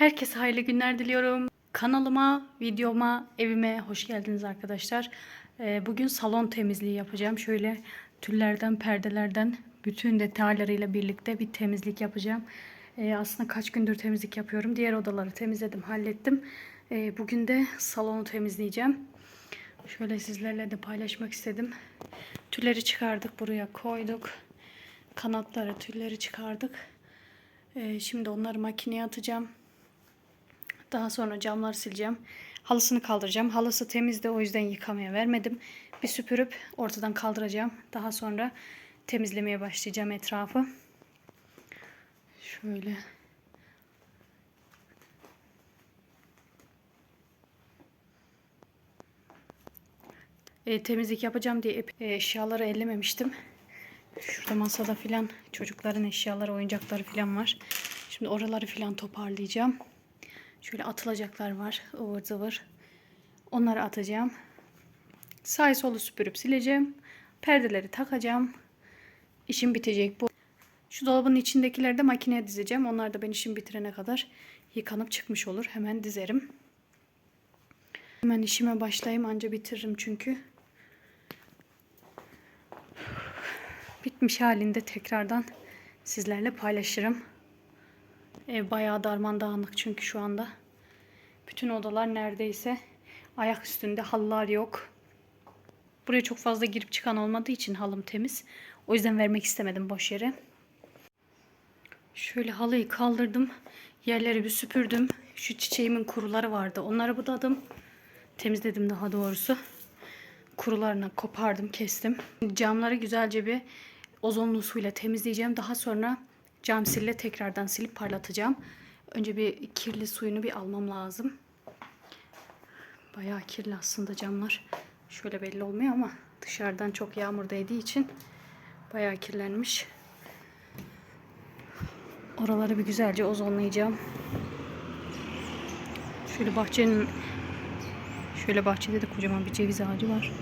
Herkese hayırlı günler diliyorum. Kanalıma, videoma, evime hoş geldiniz arkadaşlar. Ee, Bugün salon temizliği yapacağım. Şöyle tüllerden, perdelerden bütün detaylarıyla birlikte bir temizlik yapacağım. Ee, Aslında kaç gündür temizlik yapıyorum. Diğer odaları temizledim, hallettim. Ee, Bugün de salonu temizleyeceğim. Şöyle sizlerle de paylaşmak istedim. Tülleri çıkardık, buraya koyduk. Kanatları, tülleri çıkardık. Şimdi onları makineye atacağım. Daha sonra camları sileceğim. Halısını kaldıracağım. Halısı temizdi o yüzden yıkamaya vermedim. Bir süpürüp ortadan kaldıracağım. Daha sonra temizlemeye başlayacağım etrafı. Şöyle. E, temizlik yapacağım diye e, eşyaları ellememiştim. Şurada masada filan çocukların eşyaları, oyuncakları filan var. Şimdi oraları filan toparlayacağım. Şöyle atılacaklar var ıvır zıvır. Onları atacağım. Sağ solu süpürüp sileceğim. Perdeleri takacağım. İşim bitecek bu. Şu dolabın içindekileri de makineye dizeceğim. Onlar da ben işim bitirene kadar yıkanıp çıkmış olur. Hemen dizerim. Hemen işime başlayayım anca bitiririm çünkü. Bitmiş halinde tekrardan sizlerle paylaşırım. Ev bayağı darman dağınık çünkü şu anda. Bütün odalar neredeyse ayak üstünde halılar yok. Buraya çok fazla girip çıkan olmadığı için halım temiz. O yüzden vermek istemedim boş yere. Şöyle halıyı kaldırdım. Yerleri bir süpürdüm. Şu çiçeğimin kuruları vardı. Onları budadım. Temizledim daha doğrusu. Kurularını kopardım, kestim. Camları güzelce bir ozonlu suyla temizleyeceğim. Daha sonra cam sille tekrardan silip parlatacağım. Önce bir kirli suyunu bir almam lazım. Bayağı kirli aslında camlar. Şöyle belli olmuyor ama dışarıdan çok yağmur değdiği için bayağı kirlenmiş. Oraları bir güzelce ozonlayacağım. Şöyle bahçenin şöyle bahçede de kocaman bir ceviz ağacı var.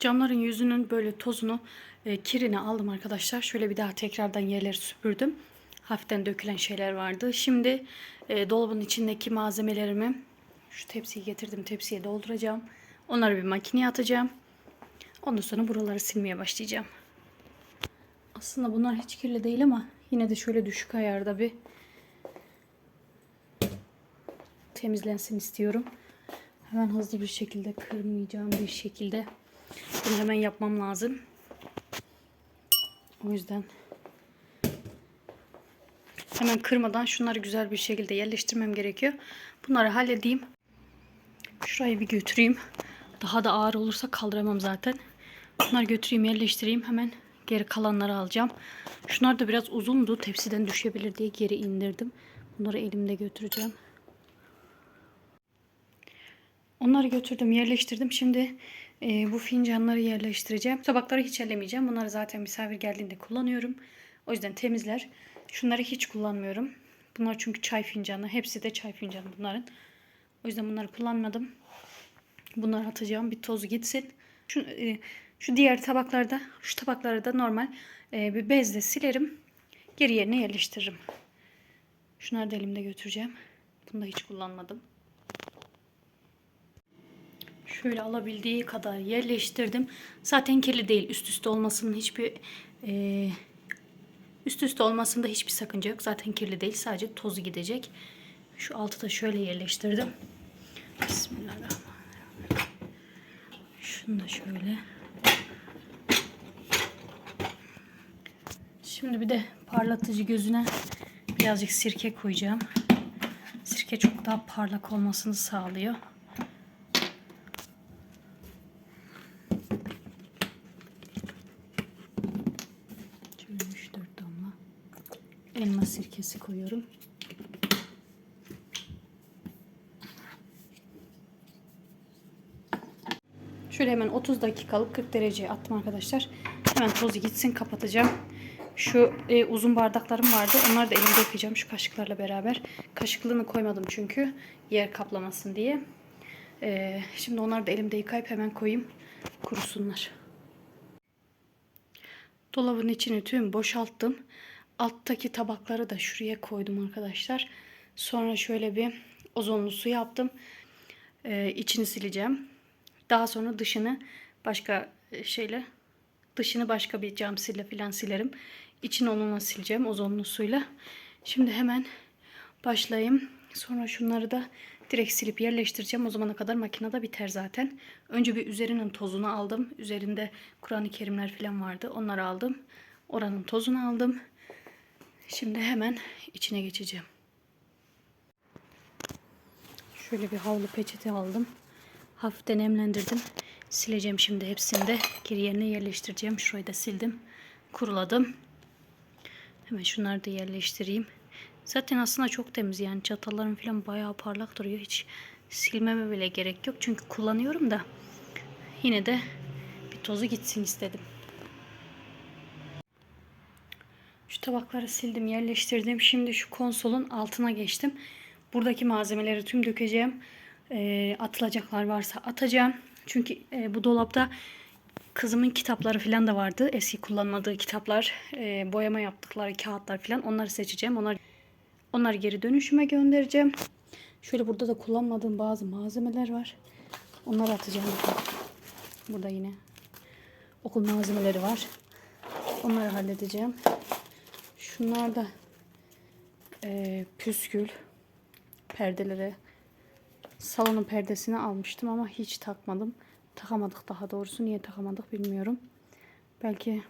Camların yüzünün böyle tozunu, e, kirini aldım arkadaşlar. Şöyle bir daha tekrardan yerleri süpürdüm. Hafiften dökülen şeyler vardı. Şimdi e, dolabın içindeki malzemelerimi şu tepsiyi getirdim. Tepsiye dolduracağım. Onları bir makineye atacağım. Ondan sonra buraları silmeye başlayacağım. Aslında bunlar hiç kirli değil ama yine de şöyle düşük ayarda bir temizlensin istiyorum. Hemen hızlı bir şekilde kırmayacağım bir şekilde bunu hemen yapmam lazım. O yüzden hemen kırmadan şunları güzel bir şekilde yerleştirmem gerekiyor. Bunları halledeyim. Şurayı bir götüreyim. Daha da ağır olursa kaldıramam zaten. Bunları götüreyim yerleştireyim. Hemen geri kalanları alacağım. Şunlar da biraz uzundu. Tepsiden düşebilir diye geri indirdim. Bunları elimde götüreceğim. Onları götürdüm, yerleştirdim. Şimdi e, bu fincanları yerleştireceğim. Tabakları hiç ellemeyeceğim. Bunları zaten misafir geldiğinde kullanıyorum. O yüzden temizler. Şunları hiç kullanmıyorum. Bunlar çünkü çay fincanı. Hepsi de çay fincanı bunların. O yüzden bunları kullanmadım. Bunları atacağım. Bir toz gitsin. Şu, e, şu diğer tabaklarda, şu tabakları da normal e, bir bezle silerim. Geri yerine yerleştiririm. Şunları da elimde götüreceğim. Bunu da hiç kullanmadım. Şöyle alabildiği kadar yerleştirdim. Zaten kirli değil. Üst üste olmasının hiçbir e, üst üste olmasında hiçbir sakınca yok. Zaten kirli değil. Sadece tozu gidecek. Şu altı da şöyle yerleştirdim. Bismillahirrahmanirrahim. Şunu da şöyle. Şimdi bir de parlatıcı gözüne birazcık sirke koyacağım. Sirke çok daha parlak olmasını sağlıyor. Şöyle 3-4 damla elma sirkesi koyuyorum. Şöyle hemen 30 dakikalık 40 dereceye attım arkadaşlar. Hemen tozu gitsin kapatacağım. Şu e, uzun bardaklarım vardı. Onları da elimde yıkayacağım şu kaşıklarla beraber. Kaşıklığını koymadım çünkü yer kaplamasın diye. E, şimdi onları da elimde yıkayıp hemen koyayım kurusunlar. Dolabın içini tüm boşalttım. Alttaki tabakları da şuraya koydum arkadaşlar. Sonra şöyle bir ozonlu su yaptım. Ee, içini sileceğim. Daha sonra dışını başka e, şeyle dışını başka bir cam sille falan silerim. İçini onunla sileceğim ozonlu suyla. Şimdi hemen başlayayım. Sonra şunları da direkt silip yerleştireceğim. O zamana kadar makinede biter zaten. Önce bir üzerinin tozunu aldım. Üzerinde Kur'an-ı Kerimler falan vardı. Onları aldım. Oranın tozunu aldım. Şimdi hemen içine geçeceğim. Şöyle bir havlu peçete aldım. Hafiften nemlendirdim. Sileceğim şimdi hepsini de geri yerine yerleştireceğim. Şurayı da sildim. Kuruladım. Hemen şunları da yerleştireyim. Zaten aslında çok temiz yani çatallarım falan bayağı parlak duruyor. Hiç silmeme bile gerek yok. Çünkü kullanıyorum da yine de bir tozu gitsin istedim. Şu tabakları sildim, yerleştirdim. Şimdi şu konsolun altına geçtim. Buradaki malzemeleri tüm dökeceğim. Ee, atılacaklar varsa atacağım. Çünkü e, bu dolapta kızımın kitapları falan da vardı. Eski kullanmadığı kitaplar, e, boyama yaptıkları kağıtlar falan. Onları seçeceğim. Onlar Onları geri dönüşüme göndereceğim. Şöyle burada da kullanmadığım bazı malzemeler var. Onları atacağım. Burada yine okul malzemeleri var. Onları halledeceğim. Şunlar da e, püskül perdeleri. Salonun perdesini almıştım ama hiç takmadım. Takamadık daha doğrusu. Niye takamadık bilmiyorum. Belki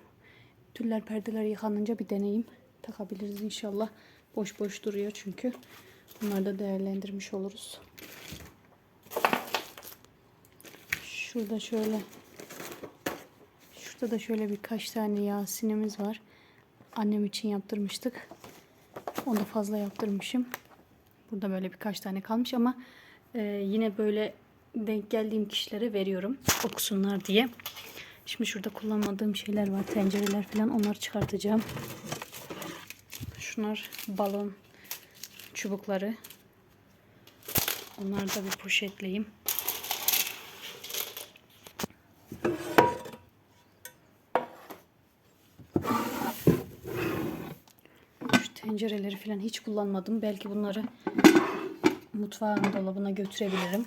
tüller perdeler yıkanınca bir deneyim. Takabiliriz inşallah. Boş boş duruyor çünkü. Bunları da değerlendirmiş oluruz. Şurada şöyle Şurada da şöyle birkaç tane Yasin'imiz var. Annem için yaptırmıştık. Onu da fazla yaptırmışım. Burada böyle birkaç tane kalmış ama e, yine böyle denk geldiğim kişilere veriyorum. Okusunlar diye. Şimdi şurada kullanmadığım şeyler var. Tencereler falan onları çıkartacağım. Şunlar balon çubukları. Onları da bir poşetleyeyim. Şu tencereleri falan hiç kullanmadım. Belki bunları mutfağın dolabına götürebilirim.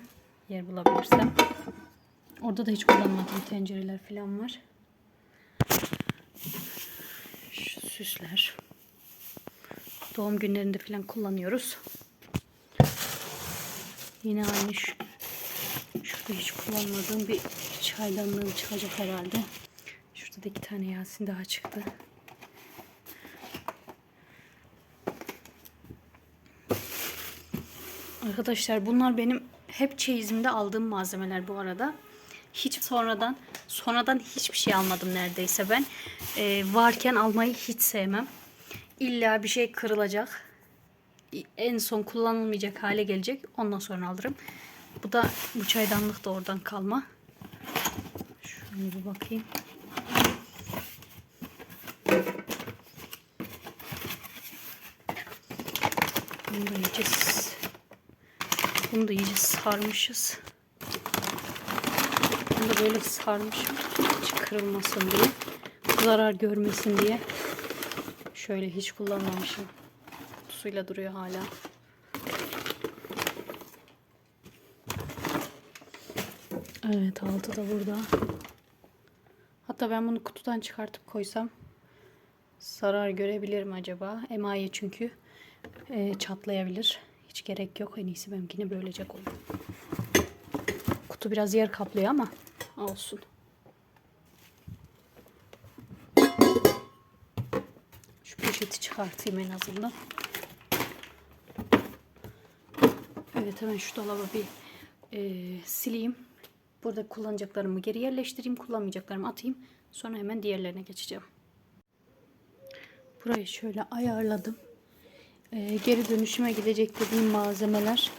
Yer bulabilirsem. Orada da hiç kullanmadığım tencereler falan var. Şu süsler. Doğum günlerinde falan kullanıyoruz. Yine aynı şu, şurada hiç kullanmadığım bir çaydanlığım çıkacak herhalde. Şurada da iki tane Yasin daha çıktı. Arkadaşlar bunlar benim hep çeyizimde aldığım malzemeler bu arada. Hiç sonradan sonradan hiçbir şey almadım neredeyse ben. Ee, varken almayı hiç sevmem. İlla bir şey kırılacak. En son kullanılmayacak hale gelecek. Ondan sonra alırım. Bu da bu çaydanlık da oradan kalma. Şöyle bir bakayım. Bunu da iyice, bunu da iyice sarmışız. Bunu da böyle sarmışım. Hiç kırılmasın diye. Zarar görmesin diye. Şöyle hiç kullanmamışım. Kutusuyla duruyor hala. Evet altı da burada. Hatta ben bunu kutudan çıkartıp koysam zarar görebilirim acaba. Emaye çünkü e, çatlayabilir. Gerek yok. En iyisi benimkini böylece koyayım. Kutu biraz yer kaplıyor ama olsun. Şu poşeti çıkartayım en azından. Evet hemen şu dolabı bir e, sileyim. Burada kullanacaklarımı geri yerleştireyim. Kullanmayacaklarımı atayım. Sonra hemen diğerlerine geçeceğim. Burayı şöyle ayarladım. E, geri dönüşüme gidecek dediğim malzemeler.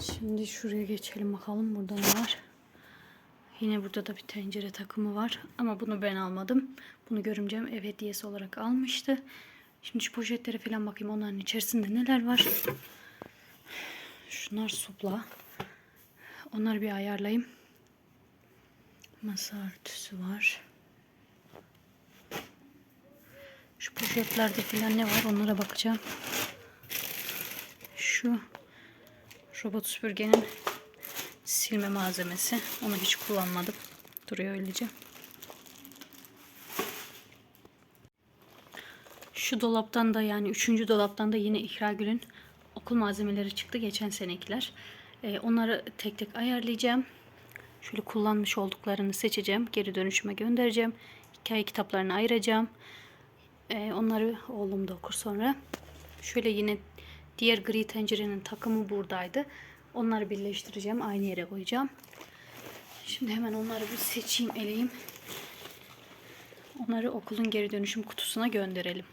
Şimdi şuraya geçelim bakalım burada ne var. Yine burada da bir tencere takımı var. Ama bunu ben almadım. Bunu görümcem ev hediyesi olarak almıştı. Şimdi şu poşetlere falan bakayım onların içerisinde neler var. Şunlar supla. Onları bir ayarlayayım. Masa örtüsü var. Şu poşetlerde falan ne var onlara bakacağım. Şu robot süpürgenin silme malzemesi. Onu hiç kullanmadım. Duruyor öylece. Şu dolaptan da yani üçüncü dolaptan da yine İhragül'ün okul malzemeleri çıktı. Geçen senekiler. Ee, onları tek tek ayarlayacağım. Şöyle kullanmış olduklarını seçeceğim. Geri dönüşüme göndereceğim. Hikaye kitaplarını ayıracağım. Ee, onları oğlum da okur sonra. Şöyle yine diğer gri tencerenin takımı buradaydı. Onları birleştireceğim. Aynı yere koyacağım. Şimdi hemen onları bir seçeyim, eleyim. Onları okulun geri dönüşüm kutusuna gönderelim.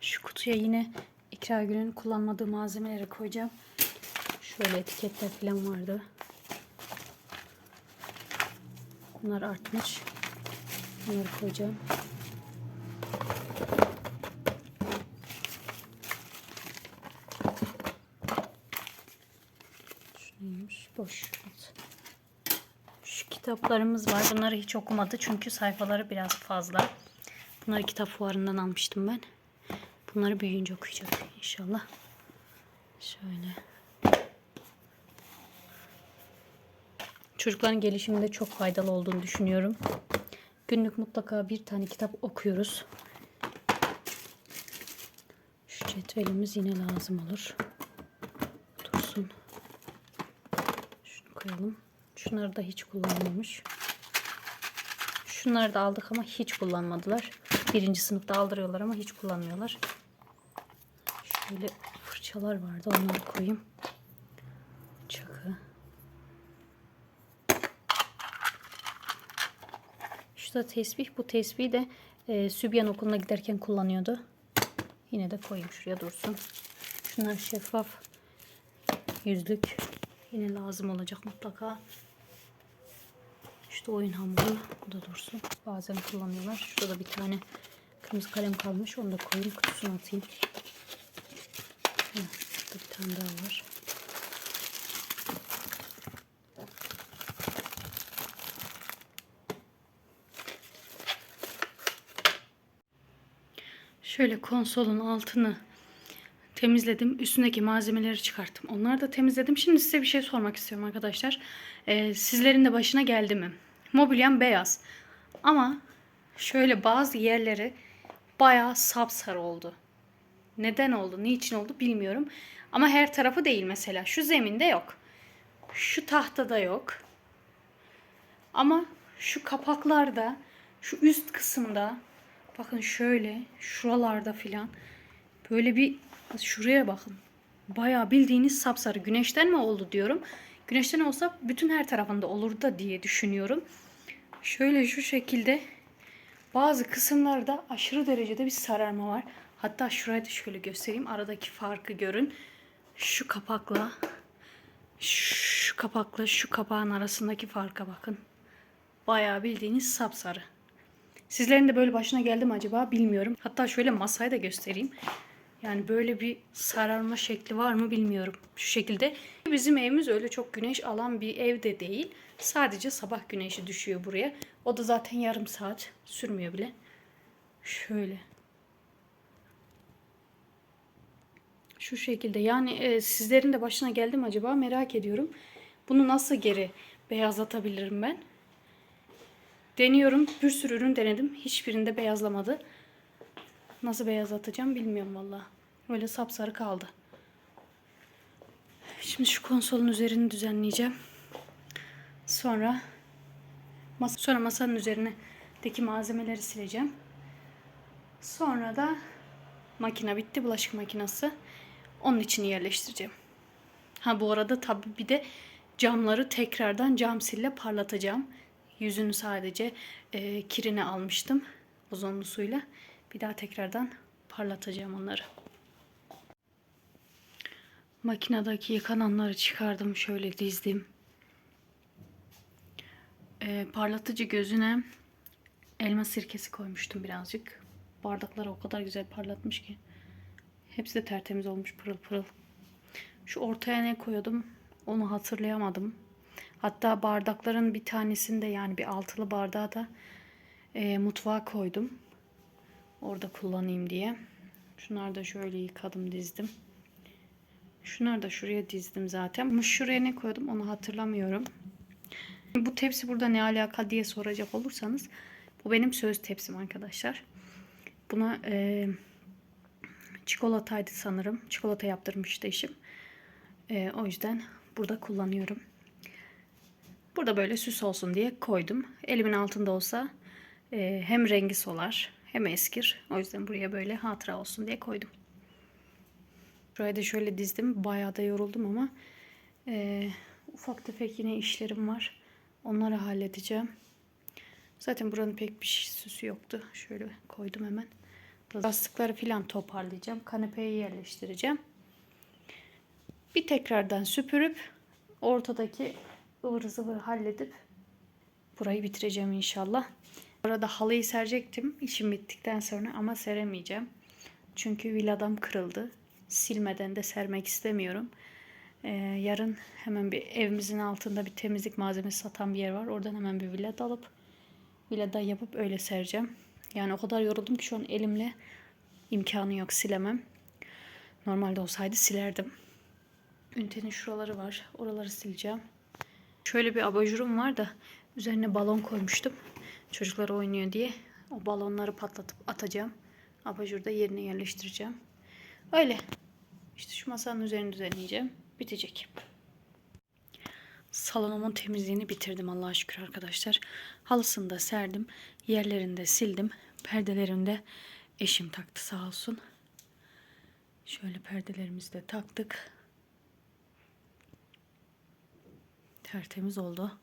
Şu kutuya yine İkra Gül'ün kullanmadığı malzemeleri koyacağım. Şöyle etiketler falan vardı. Bunlar artmış. Bunları koyacağım. Şu neymiş? Boş. Şu kitaplarımız var. Bunları hiç okumadı çünkü sayfaları biraz fazla. Bunları kitap fuarından almıştım ben. Bunları büyüyünce okuyacak inşallah. Şöyle. Çocukların gelişiminde çok faydalı olduğunu düşünüyorum. Günlük mutlaka bir tane kitap okuyoruz. Şu cetvelimiz yine lazım olur. Dursun. Şunu koyalım. Şunları da hiç kullanmamış. Şunları da aldık ama hiç kullanmadılar. Birinci sınıfta aldırıyorlar ama hiç kullanmıyorlar. Şöyle fırçalar vardı. Onları koyayım. Şu da tesbih. Bu tesbihi de e, Sübyan okuluna giderken kullanıyordu. Yine de koyayım şuraya dursun. Şunlar şeffaf yüzlük. Yine lazım olacak mutlaka. İşte oyun hamuru. Bu da dursun. Bazen kullanıyorlar. Şurada da bir tane kırmızı kalem kalmış. Onu da koyayım. Kutusuna atayım. Heh, bir tane daha var. Şöyle konsolun altını temizledim. Üstündeki malzemeleri çıkarttım. Onları da temizledim. Şimdi size bir şey sormak istiyorum arkadaşlar. Ee, sizlerin de başına geldi mi? Mobilyam beyaz. Ama şöyle bazı yerleri bayağı sapsarı oldu. Neden oldu, niçin oldu bilmiyorum. Ama her tarafı değil mesela. Şu zeminde yok. Şu tahtada yok. Ama şu kapaklarda, şu üst kısımda bakın şöyle şuralarda filan böyle bir şuraya bakın. Bayağı bildiğiniz sapsarı. Güneşten mi oldu diyorum. Güneşten olsa bütün her tarafında olur da diye düşünüyorum. Şöyle şu şekilde bazı kısımlarda aşırı derecede bir sararma var. Hatta şurayı da şöyle göstereyim. Aradaki farkı görün. Şu kapakla şu kapakla şu kapağın arasındaki farka bakın. Bayağı bildiğiniz sapsarı. Sizlerin de böyle başına geldi mi acaba bilmiyorum. Hatta şöyle masayı da göstereyim. Yani böyle bir sararma şekli var mı bilmiyorum. Şu şekilde. Bizim evimiz öyle çok güneş alan bir ev de değil. Sadece sabah güneşi düşüyor buraya. O da zaten yarım saat sürmüyor bile. Şöyle. Şu şekilde. Yani e, sizlerin de başına geldi mi acaba merak ediyorum. Bunu nasıl geri beyazlatabilirim ben? Deniyorum. Bir sürü ürün denedim. Hiçbirinde beyazlamadı. Nasıl beyazlatacağım bilmiyorum valla. Öyle sapsarı kaldı. Şimdi şu konsolun üzerini düzenleyeceğim. Sonra mas sonra masanın üzerindeki malzemeleri sileceğim. Sonra da makine bitti. Bulaşık makinesi. Onun içini yerleştireceğim. Ha bu arada tabii bir de camları tekrardan cam sille parlatacağım. Yüzünü sadece e, kirini almıştım ozonlu suyla. Bir daha tekrardan parlatacağım onları. Makinedeki yıkananları çıkardım. Şöyle dizdim. E, parlatıcı gözüne elma sirkesi koymuştum birazcık. Bardakları o kadar güzel parlatmış ki. Hepsi de tertemiz olmuş pırıl pırıl. Şu ortaya ne koyuyordum onu hatırlayamadım. Hatta bardakların bir tanesinde yani bir altılı bardağı da e, mutfağa koydum. Orada kullanayım diye. Şunları da şöyle yıkadım dizdim. Şunları da şuraya dizdim zaten. Ama şuraya ne koydum onu hatırlamıyorum. Bu tepsi burada ne alaka diye soracak olursanız bu benim söz tepsim arkadaşlar. Buna e, çikolataydı sanırım. Çikolata yaptırmıştı eşim. E, o yüzden burada kullanıyorum. Burada böyle süs olsun diye koydum. Elimin altında olsa e, hem rengi solar hem eskir. O yüzden buraya böyle hatıra olsun diye koydum. Şuraya da şöyle dizdim. Bayağı da yoruldum ama e, ufak tefek yine işlerim var. Onları halledeceğim. Zaten buranın pek bir süsü yoktu. Şöyle koydum hemen. Yastıkları falan toparlayacağım. Kanepeye yerleştireceğim. Bir tekrardan süpürüp ortadaki ıvır zıvır halledip burayı bitireceğim inşallah. Burada halıyı serecektim işim bittikten sonra ama seremeyeceğim. Çünkü villadam kırıldı. Silmeden de sermek istemiyorum. Ee, yarın hemen bir evimizin altında bir temizlik malzemesi satan bir yer var. Oradan hemen bir villa alıp villada yapıp öyle sereceğim. Yani o kadar yoruldum ki şu an elimle imkanı yok silemem. Normalde olsaydı silerdim. Ünitenin şuraları var. Oraları sileceğim. Şöyle bir abajurum var da üzerine balon koymuştum. Çocuklar oynuyor diye. O balonları patlatıp atacağım. Abajuru da yerine yerleştireceğim. Öyle. İşte şu masanın üzerini düzenleyeceğim. Bitecek. Salonumun temizliğini bitirdim Allah'a şükür arkadaşlar. Halısını da serdim. Yerlerini de sildim. Perdelerini de eşim taktı sağ olsun. Şöyle perdelerimizi de taktık. Tertemiz oldu.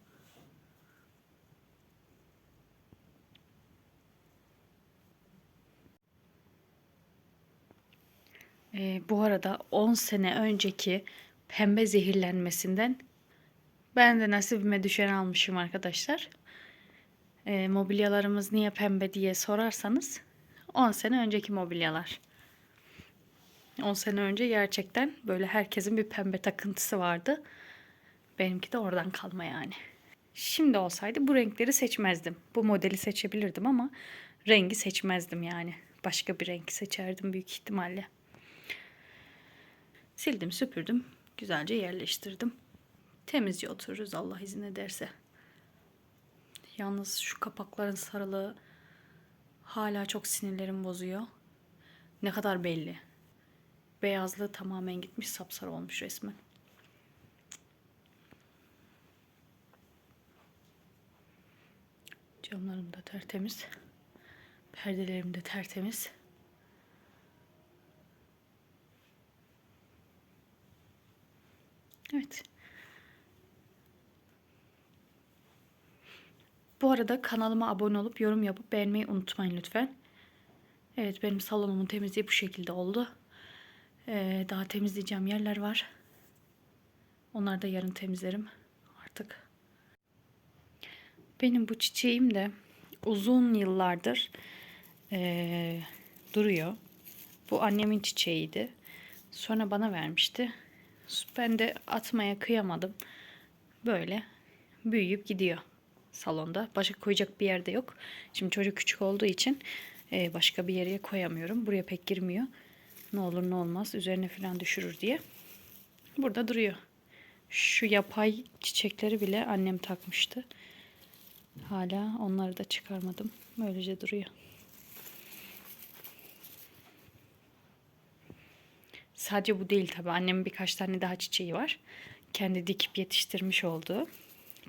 Ee, bu arada 10 sene önceki pembe zehirlenmesinden ben de nasibime düşen almışım arkadaşlar. Ee, mobilyalarımız niye pembe diye sorarsanız 10 sene önceki mobilyalar. 10 sene önce gerçekten böyle herkesin bir pembe takıntısı vardı. Benimki de oradan kalma yani. Şimdi olsaydı bu renkleri seçmezdim. Bu modeli seçebilirdim ama rengi seçmezdim yani. Başka bir renk seçerdim büyük ihtimalle. Sildim, süpürdüm. Güzelce yerleştirdim. Temizce otururuz Allah izin ederse. Yalnız şu kapakların sarılığı hala çok sinirlerim bozuyor. Ne kadar belli. Beyazlığı tamamen gitmiş, sapsarı olmuş resmen. Camlarım da tertemiz. Perdelerim de tertemiz. Evet. Bu arada kanalıma abone olup yorum yapıp beğenmeyi unutmayın lütfen. Evet benim salonumun temizliği bu şekilde oldu. Ee, daha temizleyeceğim yerler var. Onları da yarın temizlerim artık. Benim bu çiçeğim de uzun yıllardır ee, duruyor. Bu annemin çiçeğiydi. Sonra bana vermişti. Ben de atmaya kıyamadım. Böyle büyüyüp gidiyor salonda. Başka koyacak bir yerde yok. Şimdi çocuk küçük olduğu için e, başka bir yere koyamıyorum. Buraya pek girmiyor. Ne olur ne olmaz üzerine falan düşürür diye. Burada duruyor. Şu yapay çiçekleri bile annem takmıştı. Hala onları da çıkarmadım. Böylece duruyor. Sadece bu değil tabii. Annemin birkaç tane daha çiçeği var. Kendi dikip yetiştirmiş olduğu.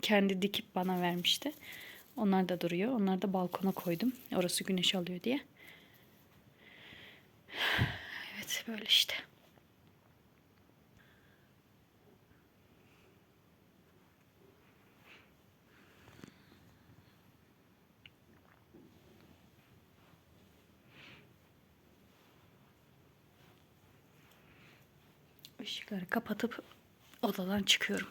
Kendi dikip bana vermişti. Onlar da duruyor. Onları da balkona koydum. Orası güneş alıyor diye. Evet böyle işte. Işıkları kapatıp odadan çıkıyorum.